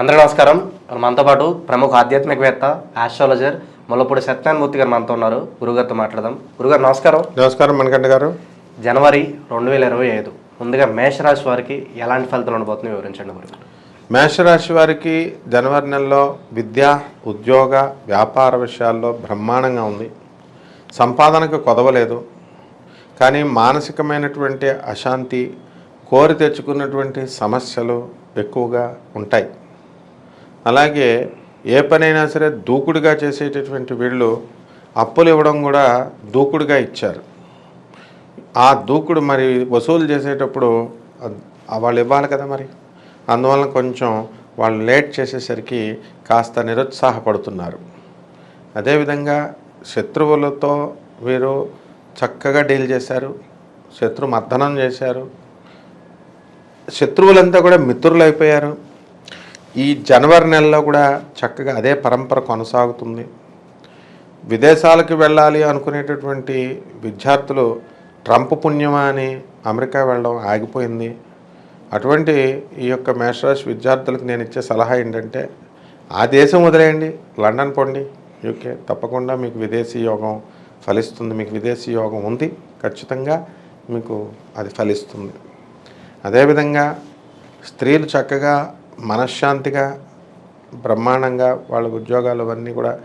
అందరూ నమస్కారం. మనతో పాటు ప్రముఖ ఆధ్యాత్మికవేత్త ఆస్ట్రాలజర్ ముల్లపూడి సత్యనారాయణమూర్తి గారు మనతో ఉన్నారు. గురుగారితో మాట్లాడదాం. గురుగారు నమస్కారం. నమస్కారం మణికంఠ గారు. జనవరి రెండు వేల ఇరవై ఐదు. ముందుగా మేషరాశి వారికి ఎలాంటి ఫలితాలు ఉండబోతున్నాయి వివరించండి గురుగారు మేషరాశి వారికి జనవరి నెలలో విద్య ఉద్యోగ వ్యాపార విషయాల్లో బ్రహ్మాండంగా ఉంది. సంపాదనకు కొదవలేదు కానీ మానసికమైనటువంటి అశాంతి కోరి తెచ్చుకున్నటువంటి సమస్యలు ఎక్కువగా ఉంటాయి. అలాగే ఏ పనైనా సరే దూకుడుగా చేసేటటువంటి వీళ్ళు అప్పులు ఇవ్వడం కూడా దూకుడుగా ఇచ్చారు. ఆ దూకుడు మరి వసూలు చేసేటప్పుడు వాళ్ళు ఇవ్వాలి కదా మరి. అందువలన కొంచెం వాళ్ళు లేట్ చేసేసరికి కాస్త నిరుత్సాహపడుతున్నారు. అదేవిధంగా శత్రువులతో వీరు చక్కగా డీల్ చేశారు. శత్రు మర్దనం చేశారు. శత్రువులంతా కూడా మిత్రులు అయిపోయారు ఈ జనవరి నెలలో కూడా చక్కగా అదే పరంపర కొనసాగుతుంది. విదేశాలకు వెళ్ళాలి అనుకునేటటువంటి విద్యార్థులు ట్రంప్ పుణ్యమా అని అమెరికా వెళ్ళడం ఆగిపోయింది. అటువంటి ఈ యొక్క మేషరాశి విద్యార్థులకు నేను ఇచ్చే సలహా ఏంటంటే ఆ దేశం వదిలేయండి లండన్ పోండి యూకే. తప్పకుండా మీకు విదేశీ యోగం ఫలిస్తుంది మీకు విదేశీ యోగం ఉంది. ఖచ్చితంగా మీకు అది ఫలిస్తుంది. అదేవిధంగా స్త్రీలు చక్కగా మనశ్శాంతిగా బ్రహ్మాండంగా వాళ్ళ ఉద్యోగాలు అవన్నీ కూడా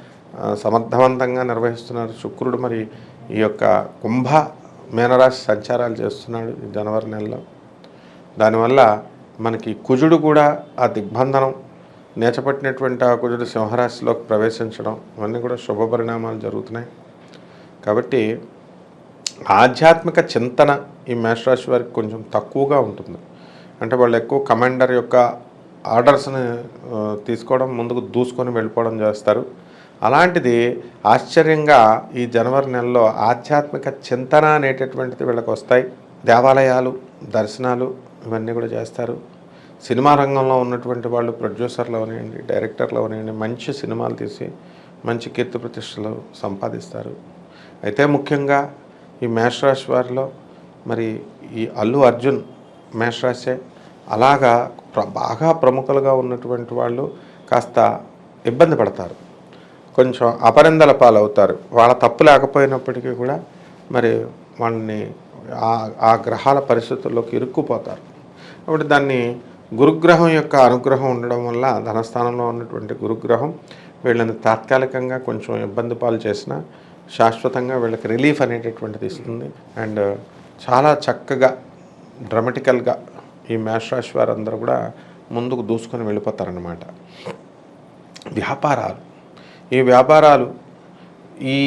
సమర్థవంతంగా నిర్వహిస్తున్నారు. శుక్రుడు మరి ఈ యొక్క కుంభ మీనరాశి సంచారాలు చేస్తున్నాడు ఈ జనవరి నెలలో. దానివల్ల మనకి కుజుడు కూడా ఆ దిగ్బంధనం నేచపట్టినటువంటి ఆ కుజుడు సింహరాశిలోకి ప్రవేశించడం ఇవన్నీ కూడా శుభ పరిణామాలు జరుగుతున్నాయి. కాబట్టి ఆధ్యాత్మిక చింతన ఈ మేషరాశి వారికి కొంచెం తక్కువగా ఉంటుంది. అంటే వాళ్ళు ఎక్కువ కమాండర్ యొక్క ఆర్డర్స్ని తీసుకోవడం ముందుకు దూసుకొని వెళ్ళిపోవడం చేస్తారు. అలాంటిది ఆశ్చర్యంగా ఈ జనవరి నెలలో ఆధ్యాత్మిక చింతన అనేటటువంటిది వీళ్ళకి వస్తాయి. దేవాలయాలు దర్శనాలు ఇవన్నీ కూడా చేస్తారు. సినిమా రంగంలో ఉన్నటువంటి వాళ్ళు ప్రొడ్యూసర్లు అవనివ్వండి డైరెక్టర్లు అవనివ్వండి మంచి సినిమాలు తీసి మంచి కీర్తి ప్రతిష్టలు సంపాదిస్తారు. అయితే ముఖ్యంగా ఈ మేషరాశి వారిలో మరి ఈ అల్లు అర్జున్ మేషరాశే అలాగా ప్ర బాగా ప్రముఖులుగా ఉన్నటువంటి వాళ్ళు కాస్త ఇబ్బంది పడతారు. కొంచెం అపరిందల పాలవుతారు. వాళ్ళ తప్పు లేకపోయినప్పటికీ కూడా మరి వాళ్ళని ఆ ఆ గ్రహాల పరిస్థితుల్లోకి ఇరుక్కుపోతారు. కాబట్టి దాన్ని గురుగ్రహం యొక్క అనుగ్రహం ఉండడం వల్ల ధనస్థానంలో ఉన్నటువంటి గురుగ్రహం వీళ్ళని తాత్కాలికంగా కొంచెం ఇబ్బంది పాలు చేసిన శాశ్వతంగా వీళ్ళకి రిలీఫ్ అనేటటువంటిది ఇస్తుంది. అండ్ చాలా చక్కగా డ్రమటికల్గా ఈ మేషరాశి వారందరూ కూడా ముందుకు దూసుకొని వెళ్ళిపోతారనమాట వ్యాపారాలు. ఈ వ్యాపారాలు ఈ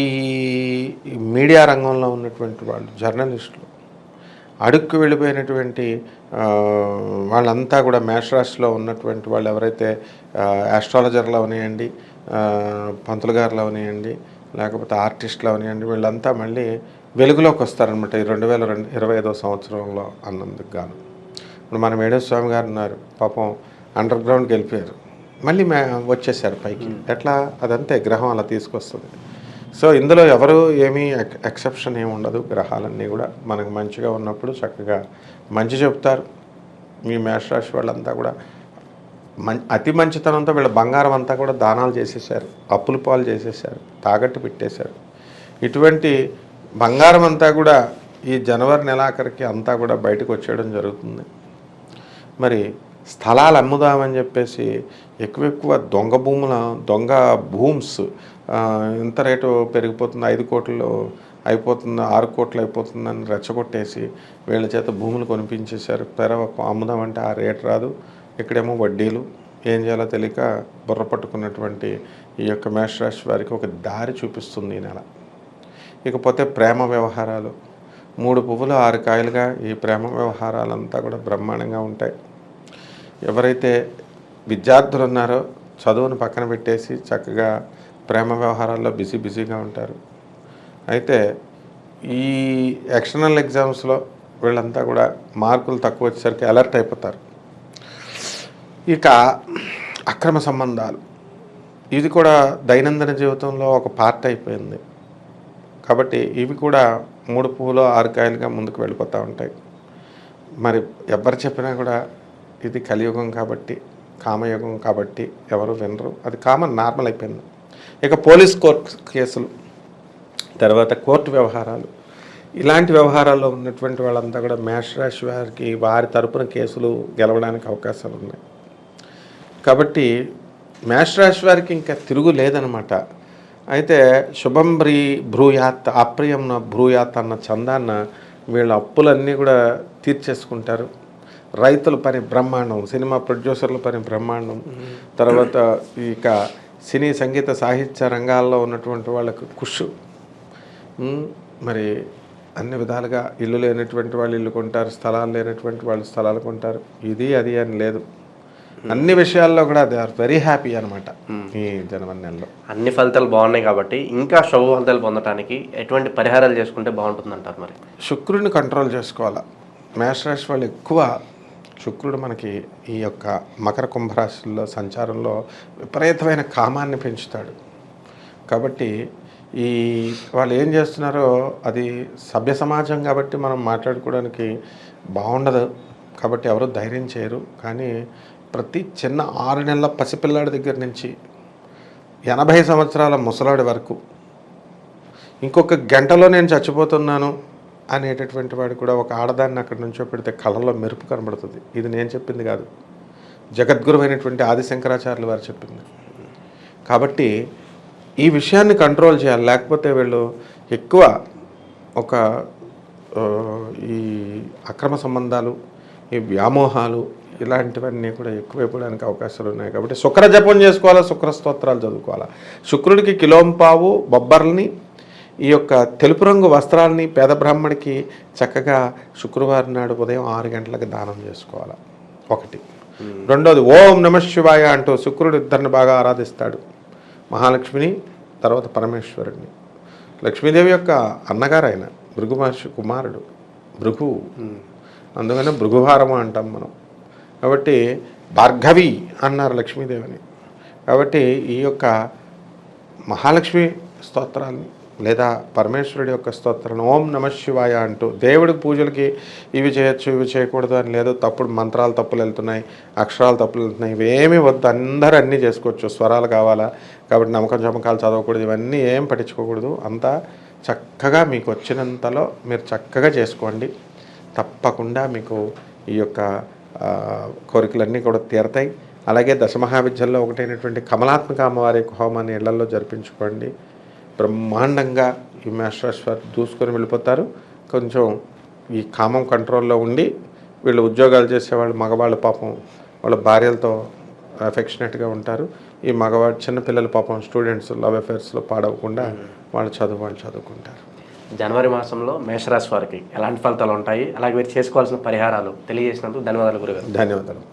మీడియా రంగంలో ఉన్నటువంటి వాళ్ళు జర్నలిస్టులు అడుక్కు వెళ్ళిపోయినటువంటి వాళ్ళంతా కూడా మేషరాశిలో ఉన్నటువంటి వాళ్ళు ఎవరైతే ఆస్ట్రాలజర్లు అవనియండి పంతులు గారులు అవనివ్వండి లేకపోతే ఆర్టిస్టులు అవనివ్వండి వీళ్ళంతా మళ్ళీ వెలుగులోకి వస్తారనమాట ఈ రెండు వేల రెండు ఇరవై ఐదో సంవత్సరంలో అన్నందుకు గాను. ఇప్పుడు మన మేడే స్వామి గారు ఉన్నారు. పాపం అండర్ గ్రౌండ్కి వెళ్ళిపోయారు మళ్ళీ మే వచ్చేసారు పైకి. ఎట్లా? అదంతే గ్రహం అలా తీసుకొస్తుంది. సో ఇందులో ఎవరు ఏమీ ఎక్- ఎక్సెప్షన్ ఏమి ఉండదు. గ్రహాలన్నీ కూడా మనకు మంచిగా ఉన్నప్పుడు చక్కగా మంచి చెప్తారు. మీ మేషరాశి వాళ్ళంతా కూడా మం అతి మంచితనంతో వీళ్ళ బంగారం అంతా కూడా దానాలు చేసేసారు. అప్పుల పాలు చేసేసారు. తాకట్టు పెట్టేశారు. ఇటువంటి బంగారం అంతా కూడా ఈ జనవరి నెలాఖరికి అంతా కూడా బయటకు వచ్చేయడం జరుగుతుంది. మరి స్థలాలు అమ్ముదామని చెప్పేసి ఎక్కువ ఎక్కువ దొంగ భూముల దొంగ భూమ్స్ ఎంత ఇంత రేటు పెరిగిపోతుంది? ఐదు కోట్లు అయిపోతుంది ఆరు కోట్లు అయిపోతుందని రెచ్చగొట్టేసి వీళ్ళ చేత భూములు కొనిపించేశారు. పెరవకు అమ్ముదామంటే ఆ రేట్ రాదు. ఇక్కడేమో వడ్డీలు. ఏం చేయాలో తెలియక బుర్ర పట్టుకున్నటువంటి ఈ యొక్క మేషరాశి వారికి ఒక దారి చూపిస్తుంది ఈ నెల. ఇకపోతే ప్రేమ వ్యవహారాలు మూడు పువ్వులు ఆరు కాయలుగా ఈ ప్రేమ వ్యవహారాలంతా కూడా బ్రహ్మాండంగా ఉంటాయి. ఎవరైతే విద్యార్థులు ఉన్నారో చదువును పక్కన పెట్టేసి చక్కగా ప్రేమ వ్యవహారాల్లో బిజీ బిజీగా ఉంటారు. అయితే ఈ ఎక్స్టర్నల్ ఎగ్జామ్స్లో వీళ్ళంతా కూడా మార్కులు తక్కువ వచ్చేసరికి అలర్ట్ అయిపోతారు. ఇక అక్రమ సంబంధాలు. ఇది కూడా దైనందిన జీవితంలో ఒక పార్ట్ అయిపోయింది. కాబట్టి ఇవి కూడా మూడు పువ్వులు ఆరు కాయలుగా ముందుకు వెళ్ళిపోతూ ఉంటాయి. మరి ఎవరు చెప్పినా కూడా ఇది కలియుగం కాబట్టి కామయుగం కాబట్టి ఎవరు వినరు. అది కామన్ నార్మల్ అయిపోయింది. ఇక పోలీస్ కోర్ట్ కేసులు తర్వాత కోర్టు వ్యవహారాలు. ఇలాంటి వ్యవహారాల్లో ఉన్నటువంటి వాళ్ళంతా కూడా మేష రాశి వారికి వారి తరపున కేసులు గెలవడానికి అవకాశాలు ఉన్నాయి. కాబట్టి మేష రాశి వారికి ఇంకా తిరుగు లేదనమాట. అయితే శుభం బ్రీ భ్రూయాత్ అప్రియం భ్రూయాత్ అన్న చందాన్న వీళ్ళ అప్పులన్నీ కూడా తీర్చేసుకుంటారు. రైతుల పని బ్రహ్మాండం సినిమా ప్రొడ్యూసర్ల పని బ్రహ్మాండం. తర్వాత ఇక సినీ సంగీత సాహిత్య రంగాల్లో ఉన్నటువంటి వాళ్ళకు కుష్. మరి అన్ని విధాలుగా ఇల్లు లేనటువంటి వాళ్ళు ఇల్లు కొంటారు స్థలాలు లేనటువంటి వాళ్ళు స్థలాలు కొంటారు. ఇది అది అని లేదు. అన్ని విషయాల్లో కూడా దే ఆర్ వెరీ హ్యాపీ అనమాట ఈ జనవరి నెలలో అన్ని ఫలితాలు బాగున్నాయి కాబట్టి ఇంకా శుభ ఫలితాలు పొందడానికి ఎటువంటి పరిహారాలు చేసుకుంటే బాగుంటుంది అంటారు మరి? శుక్రుడిని కంట్రోల్ చేసుకోవాలా? మేషరాశి వాళ్ళు ఎక్కువ శుక్రుడు మనకి ఈ యొక్క మకర కుంభరాశుల్లో సంచారంలో విపరీతమైన కామాన్ని పెంచుతాడు. కాబట్టి ఈ వాళ్ళు ఏం చేస్తున్నారో అది సభ్య సమాజం కాబట్టి మనం మాట్లాడుకోవడానికి బాగుండదు. కాబట్టి ఎవరు ధైర్యం చేయరు. కానీ ప్రతి చిన్న ఆరు నెలల పసిపిల్లాడి దగ్గర నుంచి ఎనభై సంవత్సరాల ముసలాడి వరకు ఇంకొక గంటలో నేను చచ్చిపోతున్నాను అనేటటువంటి వాడు కూడా ఒక ఆడదాన్ని అక్కడి నుంచో పెడితే కళ్ళల్లో మెరుపు కనబడుతుంది. ఇది నేను చెప్పింది కాదు. జగద్గురువైనటువంటి ఆదిశంకరాచార్యులు వారు చెప్పింది. కాబట్టి ఈ విషయాన్ని కంట్రోల్ చేయాలి. లేకపోతే వీళ్ళు ఎక్కువ ఒక ఈ అక్రమ సంబంధాలు ఈ వ్యామోహాలు ఇలాంటివన్నీ కూడా ఎక్కువైపోవడానికి అవకాశాలు ఉన్నాయి కాబట్టి శుక్ర జపం చేసుకోవాలా శుక్ర స్తోత్రాలు చదువుకోవాలా? శుక్రుడికి కిలోంపావు బొబ్బర్లని ఈ యొక్క తెలుపు రంగు వస్త్రాలని పేద బ్రాహ్మడికి చక్కగా శుక్రవారం నాడు ఉదయం ఆరు గంటలకు దానం చేసుకోవాలి? ఒకటి. రెండోది ఓం నమ శివాయ అంటూ శుక్రుడు ఇద్దరిని బాగా ఆరాధిస్తాడు. మహాలక్ష్మిని తర్వాత పరమేశ్వరుడిని లక్ష్మీదేవి యొక్క అన్నగారు ఆయన భృగు మహర్షి కుమారుడు. భృగు. అందుకనే భృగుహారము అంటాం మనం. కాబట్టి భార్గవి అన్నారు లక్ష్మీదేవిని. కాబట్టి ఈ యొక్క మహాలక్ష్మి స్తోత్రాన్ని లేదా పరమేశ్వరుడి యొక్క స్తోత్రం ఓం నమ శివాయ అంటూ దేవుడి పూజలకి ఇవి చేయొచ్చు ఇవి చేయకూడదు అని లేదు. తప్పుడు మంత్రాలు తప్పులు వెళ్తున్నాయి అక్షరాలు తప్పులు వెళ్తున్నాయి ఇవేమీ వద్దు. అందరూ అన్నీ చేసుకోవచ్చు. స్వరాలు కావాలా? కాబట్టి నమ్మకం చమకాలు చదవకూడదు. ఇవన్నీ ఏం పట్టించుకోకూడదు. అంతా చక్కగా మీకు వచ్చినంతలో మీరు చక్కగా చేసుకోండి. తప్పకుండా మీకు ఈ యొక్క కోరికలన్నీ కూడా తీరతాయి. అలాగే దశమహావిద్యల్లో ఒకటైనటువంటి కమలాత్మక అమ్మవారి యొక్క హోమాన్ని ఇళ్ళలో జరిపించుకోండి. బ్రహ్మాండంగా ఈ మేషరాశ్వర్ దూసుకొని వెళ్ళిపోతారు. కొంచెం ఈ కామం కంట్రోల్లో ఉండి వీళ్ళు ఉద్యోగాలు చేసేవాళ్ళు మగవాళ్ళు పాపం వాళ్ళ భార్యలతో అఫెక్షనేట్గా ఉంటారు. ఈ మగవాడు చిన్నపిల్లల పాపం స్టూడెంట్స్ లవ్ అఫేర్స్లో పాడవకుండా వాళ్ళ చదువు వాళ్ళు చదువుకుంటారు. జనవరి మాసంలో మేషరాశి వారికి ఎలాంటి ఫలితాలు ఉంటాయి? అలాగే మీరు చేసుకోవాల్సిన పరిహారాలు తెలియజేసినందుకు ధన్యవాదాలు గురుగారు. ధన్యవాదాలు.